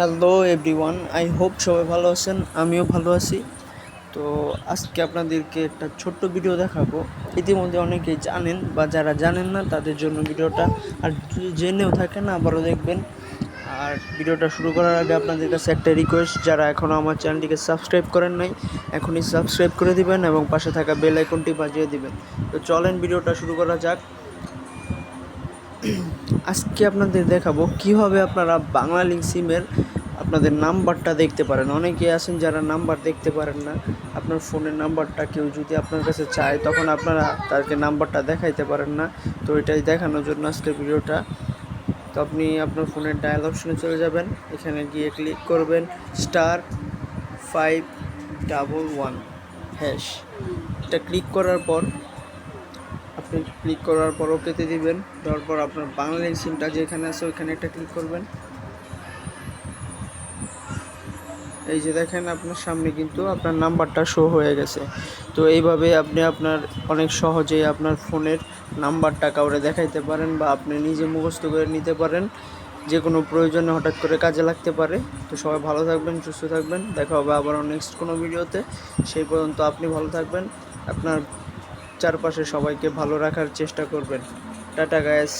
Hello everyone I hope সবাই ভালো আছেন, আমিও ভালো আছি। তো আজকে আপনাদেরকে একটা ছোট্ট ভিডিও দেখাবো। ইতিমধ্যে অনেকেই জানেন বা যারা জানেন না, তাদের জন্য ভিডিওটা আর জেনেও থাকেন, আবারও দেখবেন। আর ভিডিওটা শুরু করার আগে আপনাদের কাছে একটা রিকোয়েস্ট যারা এখনও আমার চ্যানেলটিকে সাবস্ক্রাইব করেন নাই, এখনই সাবস্ক্রাইব করে দিবেন এবং পাশে থাকা বেল আইকনটি বাজিয়ে দিবেন। তো চলেন ভিডিওটা শুরু করা যাক। আজকে আপনাদের দেখাবো কীভাবে আপনারা বাংলা লিঙ্ক সিমের আপনাদের নাম্বারটা দেখতে পারেন। অনেকে আছেন যারা নাম্বার দেখতে পারেন না। আপনার ফোনের নাম্বারটা কেউ যদি আপনার কাছে চায়, তখন আপনারা তাকে নাম্বারটা দেখাইতে পারেন না। তো এটাই দেখানোর জন্য আজকের ভিডিওটা। তো আপনি আপনার ফোনের ডায়াল অপশনে চলে যাবেন। এখানে গিয়ে ক্লিক করবেন, star five double one hash. এটা ক্লিক করার পর, আপনি ক্লিক করার পর ওকেতে দিবেন। দেওয়ার পর আপনার বাংলা সিমটা যেখানে আছে, ওইখানে একটা ক্লিক করবেন। এই যে দেখেন আপনার সামনে কিন্তু আপনার নাম্বারটা শো হয়ে গেছে। তো এইভাবে আপনি আপনার অনেক সহজেই আপনার ফোনের নাম্বারটা কাউরে দেখাইতে পারেন বা আপনি নিজে মুখস্থ করে নিতে পারেন। যে কোনো প্রয়োজনে হঠাৎ করে কাজে লাগতে পারে। তো সবাই ভালো থাকবেন, সুস্থ থাকবেন। দেখা হবে আবারও নেক্সট কোনো ভিডিওতে। সেই পর্যন্ত আপনি ভালো থাকবেন। আপনার চারপাশে সবাইকে ভালো রাখার চেষ্টা করবেন। Tata guys